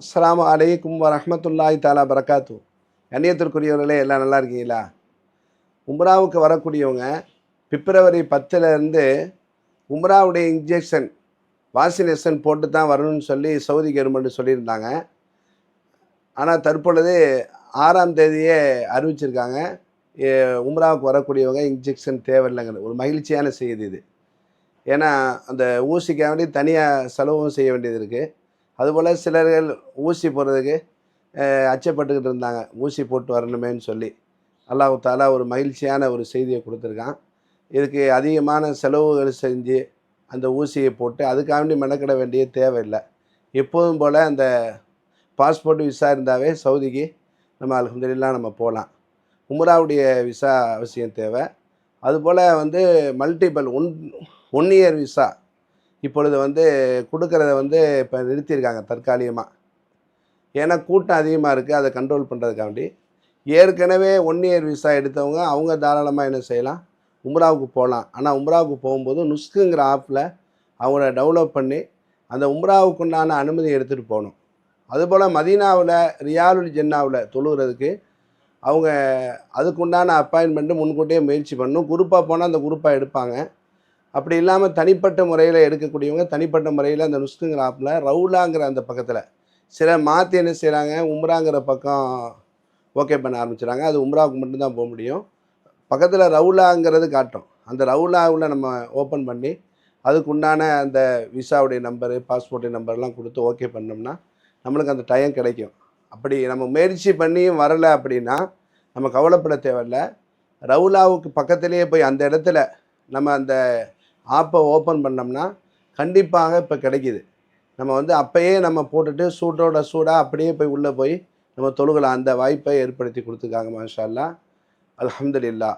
அஸ்லாம் அலைக்கும் வரமத்துல்லாய் தாலா பரக்காத்து கண்ணியத்திற்குரியவர்களே எல்லாம் நல்லா இருக்கீங்களா? உம்ராவுக்கு வரக்கூடியவங்க பிப்ரவரி பத்துலேருந்து உம்ராவுடைய இன்ஜெக்ஷன் வாக்சினேஷன் போட்டு தான் வரணும்னு சொல்லி சவுதி கவர்மெண்ட் சொல்லியிருந்தாங்க. ஆனால் தற்பொழுது ஆறாம் தேதியே அறிவிச்சிருக்காங்க. உம்ராவுக்கு வரக்கூடியவங்க இன்ஜெக்ஷன் தேவையில்லைங்கிறது. ஒரு மகிழ்ச்சியான செய்தி இது. ஏன்னா அந்த ஊசிக்காக வேண்டி தனியாக செலவும் செய்ய வேண்டியது இருக்குது அதுபோல் சிலர்கள் ஊசி போடுறதுக்கு அச்சப்பட்டுக்கிட்டு இருந்தாங்க. ஊசி போட்டு வரணுமேன்னு சொல்லி. அல்லாஹு தாலா ஒரு மகிழ்ச்சியான ஒரு செய்தியை கொடுத்துருக்கான். இதுக்கு அதிகமான செலவுகள் செஞ்சு அந்த ஊசியை போட்டு அதுக்காண்டி மெனக்கிட வேண்டிய தேவையில்லை. எப்போதும் போல் அந்த பாஸ்போர்ட் விசா இருந்தாவே சவுதிக்கு நம்ம அல்ஹம்துலில்லாஹ் நம்ம போகலாம். உமராவுடைய விசா அவசியம் தேவை. அதுபோல் வந்து multiple one one year visa இப்பொழுது வந்து கொடுக்கறத வந்து இப்போ நிறுத்தியிருக்காங்க தற்காலிகமாக ஏன்னா கூட்டம் அதிகமாக இருக்குது அதை கண்ட்ரோல் பண்ணுறதுக்காண்டி ஏற்கனவே ஒன் இயர் விசா எடுத்தவங்க அவங்க தாராளமாக என்ன செய்யலாம்? உம்ராவுக்கு போகலாம் ஆனால் உம்ராவுக்கு போகும்போது நுஸ்குங்கிற ஆப்பில் அவங்கள டெவலப் பண்ணி அந்த உம்ராவுக்குண்டான அனுமதி எடுத்துகிட்டு போகணும். அதுபோல் மதீனாவில் ரியாலுல் ஜென்னாவில் தொழுகிறதுக்கு அவங்க அதுக்குண்டான அப்பாயின்மெண்ட்டு முன்கூட்டியே முயற்சி பண்ணணும். குரூப்பாக போனால் அந்த குரூப்பாக எடுப்பாங்க. அப்படி இல்லாமல் தனிப்பட்ட முறையில் எடுக்கக்கூடியவங்க தனிப்பட்ட முறையில் அந்த நுஸ்குங்கிற ஆப்பில் ரவுலாங்கிற அந்த பக்கத்தில். சில மாற்றி என்ன செய்கிறாங்க உம்ராங்கிற பக்கம் ஓகே பண்ண ஆரம்பிச்சிடுறாங்க அது உம்ராவுக்கு மட்டும்தான் போக முடியும். பக்கத்தில் ரவுலாங்கிறது காட்டும். அந்த ரவுலாவில் நம்ம ஓப்பன் பண்ணி அதுக்குண்டான அந்த விசாவுடைய நம்பரு பாஸ்போர்ட்டு நம்பர்லாம் கொடுத்து ஓகே பண்ணோம்னா நம்மளுக்கு அந்த டைம் கிடைக்கும். அப்படி நம்ம முயற்சி பண்ணியும் வரலை அப்படின்னா நம்ம கவலைப்பட தேவையில்ல. ரவுலாவுக்கு பக்கத்துலேயே போய் அந்த இடத்துல நம்ம அந்த ஆப்பை ஓப்பன் பண்ணோம்னா கண்டிப்பாக இப்போ கிடைக்கிது. நம்ம வந்து அப்பயே நம்ம போட்டுட்டு சூட்டோட சூடாக அப்படியே போய் உள்ளே போய் நம்ம தொழுகலாம். அந்த வாய்ப்பை ஏற்படுத்தி கொடுத்துருக்காங்க மாஷா அல்லா அலமதுல்லா